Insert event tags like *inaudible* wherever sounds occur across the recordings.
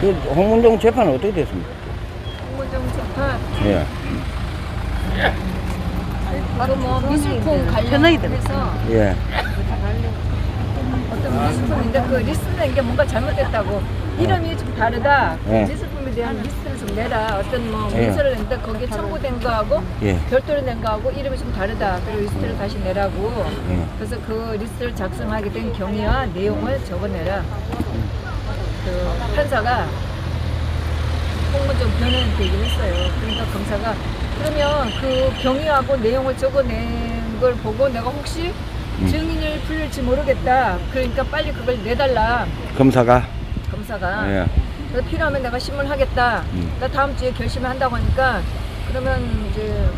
그 홍문종 재판은 어떻게 됐습니까? 홍문종 재판 예. 그뭐 미술품 관련해서 예. 어떤 미술품인데 그 리스트 낸게 뭔가 잘못됐다고 이름이 좀 다르다 네. 미술품에 대한 리스트를 좀 내라 어떤 뭐 네. 문서를 냈는데 거기에 첨부된 거하고 예. 별도로 낸 거하고 이름이 좀 다르다 그리고 리스트를 다시 내라고 예. 그래서 그 리스트를 작성하게 된 경위와 내용을 적어내라 그 판사가 홍문종 변호인한테 얘기를 했어요 그러니까 검사가 그러면 그 경위하고 내용을 적어낸 걸 보고 내가 혹시 음. 증인을 불릴지 모르겠다 그러니까 빨리 그걸 내달라 검사가 검사가 예. 그래서 필요하면 내가 신문하겠다. 음. 나 다음 주에 결심을 한다고 하니까 그러면 이제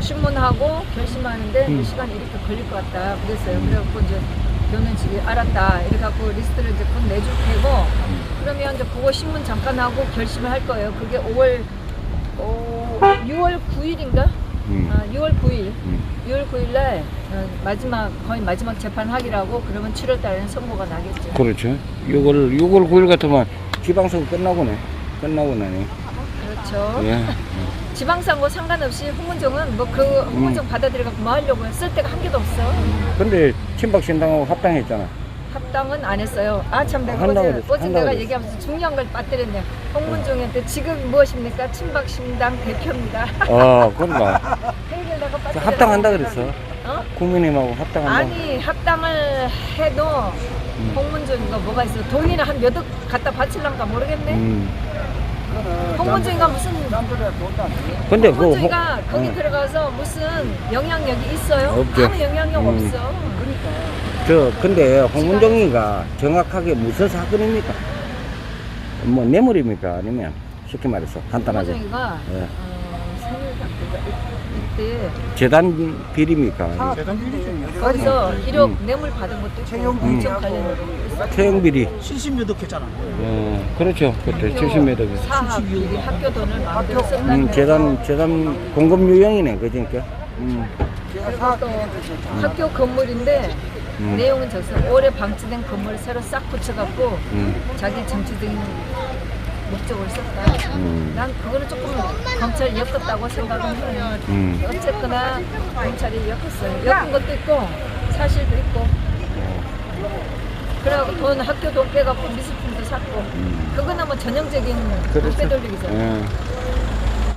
신문하고 결심하는데 음. 시간이 이렇게 걸릴 것 같다. 그랬어요. 그래갖고 이제 변호인 측이 알았다. 이래 갖고 리스트를 이제 곧 내줄 테고 그러면 이제 그거 신문 잠깐 하고 결심을 할 거예요. 그게 5월 어, 6월 9일인가? 음. 아, 6월 9일. 음. 6월 9일 날 어, 마지막 거의 마지막 재판 하기라고 그러면 7월 달에는 선고가 나겠죠. 그렇죠. 6월 6월 9일 같으면 지방선거 끝나고네. 끝나고 나네. 그렇죠. 예. *laughs* 지방선거 상관없이 홍문종은 뭐 그 홍문종 받아들여갖고 뭐 하려고 쓸 데가 한 개도 없어. 근데 친박신당하고 합당했잖아. 합당은 안 했어요. 아 참 내가 한다고 어제, 그랬어, 어제 한다고 내가 그랬어. 얘기하면서 중요한 걸 빠뜨렸네. 홍문종한테 지금 무엇입니까? 친박신당 대표입니다. 어, 그런가. 그 얘기를 내가 저 빠뜨렸어. 합당한다 그랬어. 어? 국민의힘하고 합당한다. 아니 합당을 해도 음. 홍문종이가 뭐가 있어? 돈이나 한 몇억 갖다 바칠란가 모르겠네. 음. 홍문종이가 무슨 근데 그 홍- 거기 어. 들어가서 무슨 영향력이 있어요? 없죠. 아무 영향력 음. 없어. 저 근데 홍문종이가 정확하게 무슨 사건입니까? 뭐 뇌물입니까? 아니면 쉽게 말해서 간단하게 홍문종이가 예. 어, 재단 비리입니까? 거기서 1억 음. 뇌물 받은 것도 있고 채용 있어. 채용 비리. 70몇 억 했잖아. 어, 그렇죠. 그때 70몇 억. 사학 학교 돈을 마음대로 썼다는 음, 재단 재단 공급 유형이네, 그러니까. 음. 그리고 또 학교 건물인데 음. 내용은 저기서 올해 방치된 건물을 새로 싹 붙여갖고 음. 자기 정치적인 목적으로 썼다. 음. 난 그거는 조금 검찰이 엮었다고 생각은 해요. 음. 어쨌거나 검찰이 엮었어요. 엮은 것도 있고 사실도 있고. 그래갖고 돈 학교 돈 빼갖고 미술품도 샀고. 그거는 뭐 전형적인 돈 음. 그렇죠. 빼돌리기잖아. 예.